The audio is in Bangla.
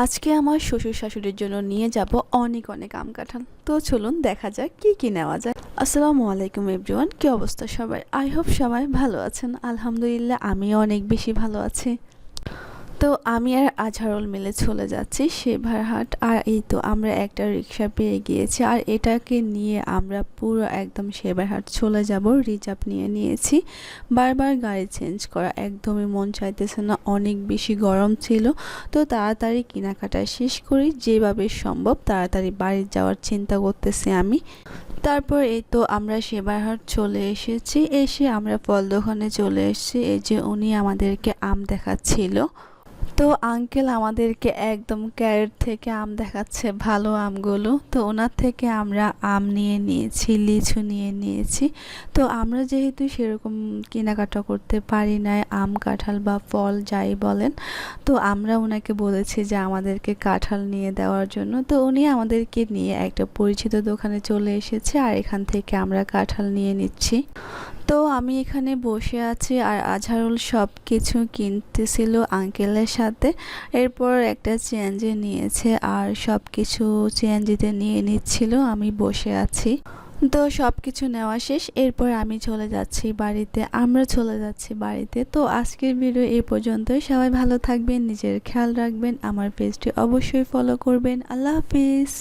আজকে আমার শ্বশুর শাশুড়ির জন্য নিয়ে যাব অনেক অনেক আম কাঁঠাল। তো চলুন দেখা যাক কি কি নেওয়া যায়। আসসালামু আলাইকুম এভরিওয়ান, কি অবস্থা সবাই আই হোপ সবাই ভালো আছেন। আলহামদুলিল্লাহ আমি অনেক বেশি ভালো আছি। তো আমি আর আজহারুল মিলে চলে যাচ্ছি সেভারহাট আর এই তো আমরা একটা রিক্সা পেয়ে গিয়েছি। আর এটাকে নিয়ে আমরা পুরো একদম সেভারহাট চলে যাব। রিজার্ভ নিয়ে নিয়েছি। বারবার গাড়ি চেঞ্জ করা একদমই মন চাইতেছে না। অনেক বেশি গরম ছিল। তো তাড়াতাড়ি কেনাকাটা শেষ করি। যেভাবে সম্ভব তাড়াতাড়ি বাড়ি যাওয়ার চিন্তা করতেছি আমি। তারপর এই তো আমরা সেবারহাট চলে এসেছি। এসে আমরা ফল দোকানে চলে এসেছি। এই যে উনি আমাদেরকে আম দেখাচ্ছিল। তো আঙ্কেল আমাদেরকে একদম ক্যারেট থেকে আম দেখাচ্ছে, ভালো আমগুলো। তো ওনার থেকে আমরা আম নিয়ে নিয়েছি, লিচু নিয়ে নিয়েছি। তো আমরা যেহেতু সেরকম কেনাকাটা করতে পারি না আম, কাঁঠাল বা ফল যাই বলেন, তো আমরা ওনাকে বলেছি যে আমাদেরকে কাঁঠাল নিয়ে দেওয়ার জন্য। তো উনি আমাদেরকে নিয়ে একটা পরিচিত দোকানে চলে এসেছে আর এখান থেকে আমরা কাঁঠাল নিয়ে নিচ্ছি। তো আমি এখানে বসে আছি আর আজহারুল সব কিছু কিনতেছিল আঙ্কেলের সাথে। এরপর একটা চেঞ্জে নিয়েছে আর সব কিছু চেঞ্জিতে নিয়ে নিচ্ছিল, আমি বসে আছি। তো সব কিছু নেওয়া শেষ, এরপর আমি চলে যাচ্ছি বাড়িতে, আমরা চলে যাচ্ছি বাড়িতে। তো আজকের ভিডিও এই পর্যন্তই, সবাই ভালো থাকবেন, নিজের খেয়াল রাখবেন, আমার পেজটি অবশ্যই ফলো করবেন, আল্লাহ হাফিজ।